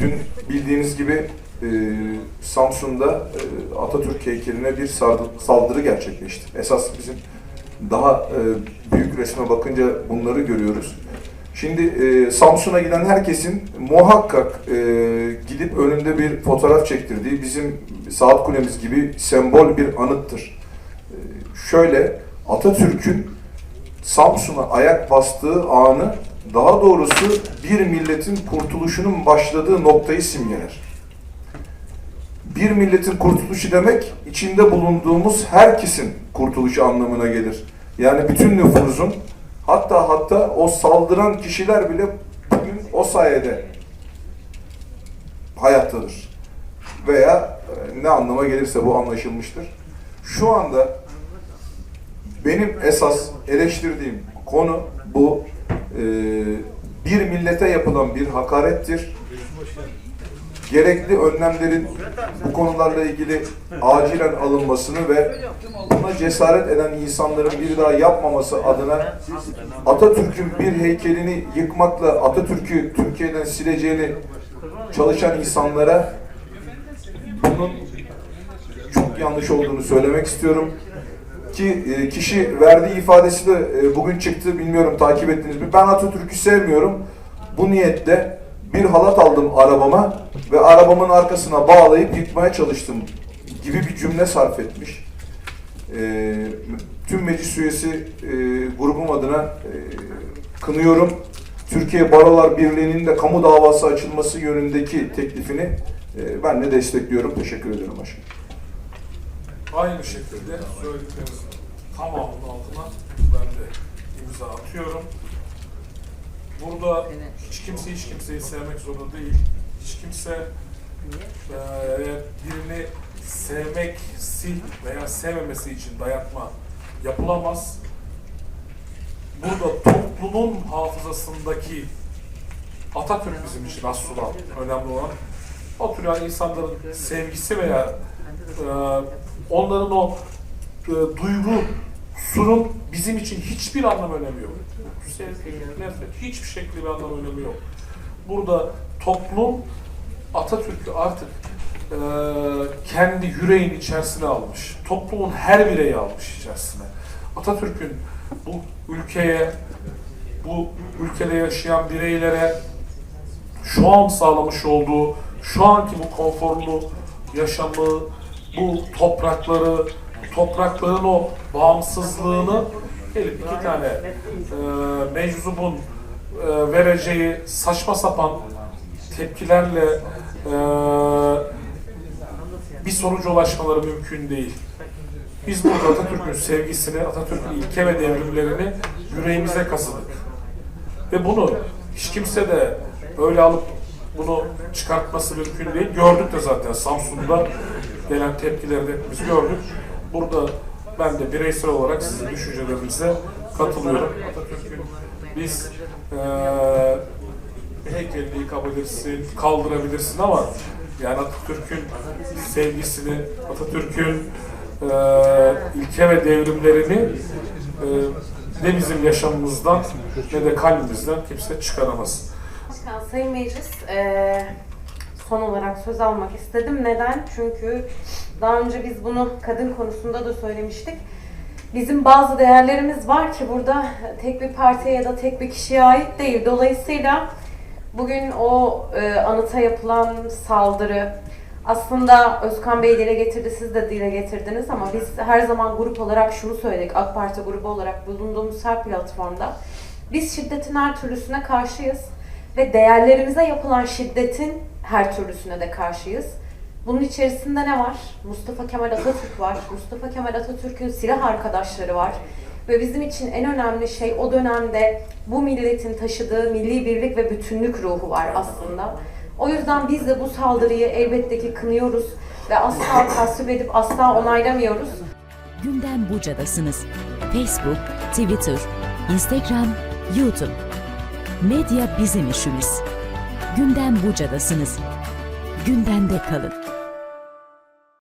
dün bildiğiniz gibi e, Samsun'da e, Atatürk heykeline bir sardı- saldırı gerçekleşti. Esas bizim daha e, büyük resme bakınca bunları görüyoruz. Şimdi e, Samsun'a giden herkesin muhakkak e, gidip önünde bir fotoğraf çektirdiği bizim saat kulemiz gibi sembol bir anıttır. E, şöyle Atatürk'ün Samsun'a ayak bastığı anı daha doğrusu bir milletin kurtuluşunun başladığı noktayı simgeler. Bir milletin kurtuluşu demek içinde bulunduğumuz herkesin kurtuluşu anlamına gelir. Yani bütün nüfusun hatta hatta o saldıran kişiler bile bugün o sayede hayattadır. Veya e, ne anlama gelirse bu anlaşılmıştır. Şu anda benim esas eleştirdiğim konu bu. Ee, bir millete yapılan bir hakarettir. Gerekli önlemlerin bu konularla ilgili acilen alınmasını ve buna cesaret eden insanların bir daha yapmaması adına Atatürk'ün bir heykelini yıkmakla Atatürk'ü Türkiye'den sileceğini çalışan insanlara bunun çok yanlış olduğunu söylemek istiyorum ki e, kişi verdiği ifadesi de e, bugün çıktı bilmiyorum takip ettiniz mi? Ben Atatürk'ü sevmiyorum. Bu niyetle bir halat aldım arabama ve arabamın arkasına bağlayıp yıkmaya çalıştım gibi bir cümle sarf etmiş. E, tüm meclis üyesi grubum adına kınıyorum. Türkiye Barolar Birliği'nin de kamu davası açılması yönündeki teklifini ben de destekliyorum. Teşekkür ederim başkanım. Aynı şekilde söylediklerinizin tamamının altına ben de imza atıyorum. Burada hiç kimse hiç kimseyi sevmek zorunda değil. Hiç kimse eee, birini sevmeksi veya sevmemesi için dayatma yapılamaz. Burada toplumun hafızasındaki Atatürk bizim için aslında önemli olan o tür insanların sevgisi veya onların o e, duygusunun bizim için hiçbir anlam önemi yok. Sevgi, nefret, hiçbir şekilde bir anlam önemi yok. Burada toplum Atatürk'ü artık e, kendi yüreğin içerisine almış. Toplumun her bireyi almış içerisine. Atatürk'ün bu ülkeye, bu ülkede yaşayan bireylere şu an sağlamış olduğu, şu anki bu konforlu yaşamı, bu toprakları, toprakların o bağımsızlığını gelip iki tane e, meczubun e, vereceği saçma sapan tepkilerle e, bir sonuca ulaşmaları mümkün değil. Biz burada Atatürk'ün sevgisini, Atatürk'ün ilke ve devrimlerini yüreğimize kazıdık. Ve bunu hiç kimse de öyle alıp bunu çıkartması mümkün değil. Gördük de zaten Samsun'da gelen tepkileri de hepimiz gördük. Burada ben de bireysel olarak sizin düşüncelerinize katılıyorum. Atatürk'ün biz eee heykelini yıkabilirsin, kaldırabilirsin ama yani Atatürk'ün sevgisini, Atatürk'ün eee ilke ve devrimlerini eee, ne bizim yaşamımızdan ne de kalbimizden kimse çıkaramaz. Başkan, Sayın Meclis, eee, son olarak söz almak istedim. Neden? Çünkü daha önce biz bunu kadın konusunda da söylemiştik. Bizim bazı değerlerimiz var ki burada tek bir partiye ya da tek bir kişiye ait değil. Dolayısıyla bugün o e, anıta yapılan saldırı aslında Özkan Bey dile getirdi, siz de dile getirdiniz ama biz her zaman grup olarak şunu söyledik, AK Parti grubu olarak bulunduğumuz her platformda biz şiddetin her türlüsüne karşıyız ve değerlerimize yapılan şiddetin her türlüsüne de karşıyız. Bunun içerisinde ne var? Mustafa Kemal Atatürk var. Mustafa Kemal Atatürk'ün silah arkadaşları var. Ve bizim için en önemli şey o dönemde bu milletin taşıdığı milli birlik ve bütünlük ruhu var aslında. O yüzden biz de bu saldırıyı elbette ki kınıyoruz ve asla tasvip edip asla onaylamıyoruz. Gündem Buca'dasınız. Facebook, Twitter, Instagram, YouTube. Medya bizim işimiz. Gündem Buca'dasınız. Gündemde kalın.